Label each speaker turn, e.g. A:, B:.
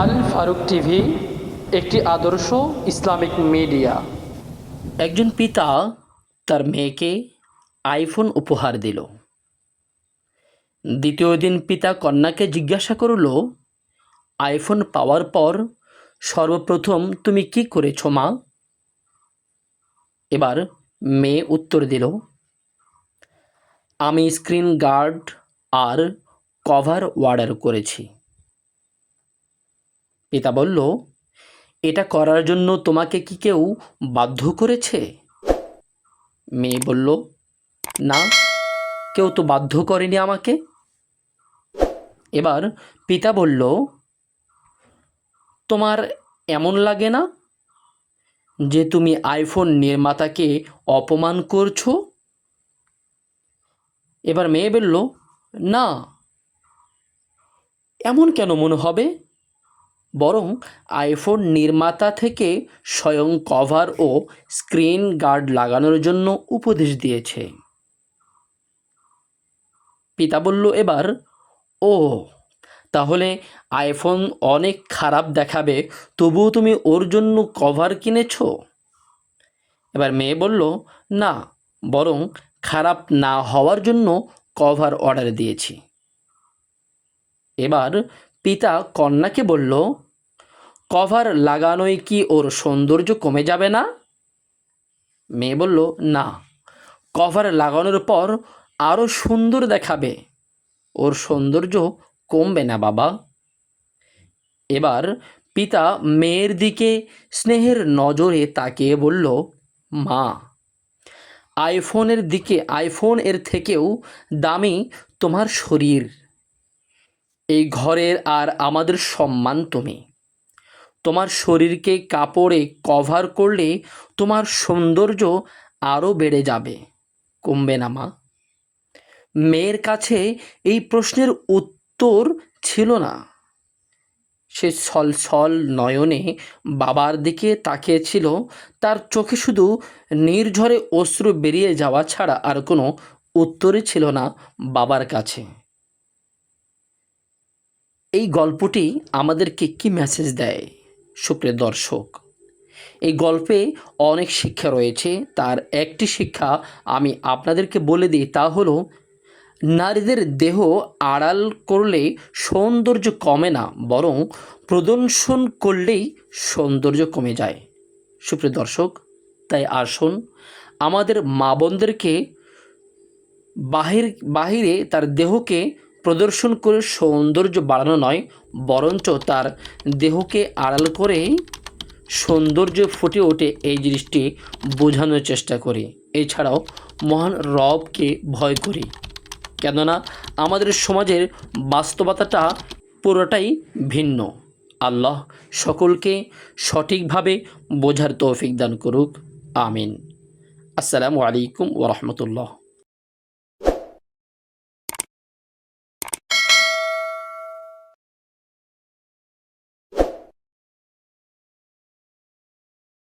A: Al Faruk TV, একটি আদর্শ Islamic media. একজন পিতা তার মেয়েকে আইফোন উপহার দিল। দ্বিতীয় দিন পিতা কন্যাকে জিজ্ঞাসা করল, আইফোন পাওয়ার পর সর্বপ্রথম তুমি কি করেছ মা? এবার মেয়ে উত্তর দিল, আমি স্ক্রিন গার্ড আর কভার অর্ডার করেছি। পিতা বলল, এটা করার জন্য তোমাকে কি কেউ বাধ্য করেছে? মেয়ে বলল, না, কেউ তো বাধ্য করেনি আমাকে। এবার পিতা বলল, তোমার এমন লাগে না যে তুমি আইফোন নির্মাতাকে অপমান করছ? এবার মেয়ে বলল, না। এমন কেন মনে হবে? বরং আইফোন নির্মাতা থেকে স্বয়ং কভার ও স্ক্রিন গার্ড লাগানোর জন্য উপদেশ দিয়েছে। পিতা বলল এবার, ও, তাহলে আইফোন অনেক খারাপ দেখাবে, তবুও তুমি ওর জন্য কভার কিনেছো? এবার মেয়ে বলল, না, বরং খারাপ না হওয়ার জন্য কভার অর্ডার দিয়েছি। এবার পিতা কন্যাকে বলল কভার লাগানোয় কি ওর সৌন্দর্য কমে যাবে না? মেয়ে বলল, না। কভার লাগানোর পর আরও সুন্দর দেখাবে। ওর সৌন্দর্য কমবে না, বাবা। এবার পিতা মেয়ের দিকে স্নেহের নজরে তাকিয়ে বলল, মা, আইফোনের দিকে, আইফোন এর থেকেও দামি তোমার শরীর। এই ঘরের আর আমাদের সম্মান তুমি। তোমার শরীরকে কাপড়ে কভার করলে তোমার সৌন্দর্য আরও বেড়ে যাবে। কমবে না মা। মেয়ের কাছে এই প্রশ্নের উত্তর ছিল না। সে ছল ছল নয়নে বাবার দিকে তাকিয়েছিল, তার চোখে শুধু নির্ঝরে অশ্রু বেরিয়ে যাওয়া ছাড়া আর কোনো উত্তরই ছিল না বাবার কাছে। এই গল্পটি আমাদেরকে কি মেসেজ দেয়? সুপ্রিয় দর্শক, এই গল্পে অনেক শিক্ষা রয়েছে। তার একটি শিক্ষা আমি আপনাদেরকে বলে দিই, তা হলো, নারীদের দেহ আড়াল করলে সৌন্দর্য কমে না, বরং প্রদর্শন করলেই সৌন্দর্য কমে যায়। সুপ্রিয় দর্শক, তাই আসুন, আমাদের মা বোনদেরকে বাহির, বাহিরে তার দেহকে প্রদর্শন করে সৌন্দর্য বাড়ানো নয়, বরঞ্চ তার দেহকে আড়াল করে সৌন্দর্য ফুটে ওঠে এই জিনিসটি বোঝানোর চেষ্টা করি। এছাড়াও মহান রবকে ভয় করি। কেননা আমাদের সমাজের বাস্তবতাটা পুরোটাই ভিন্ন। আল্লাহ সকলকে সঠিকভাবে বোঝার তৌফিক দান করুক। আমিন। আসসালামু আলাইকুম ওরহমতুল্লাহ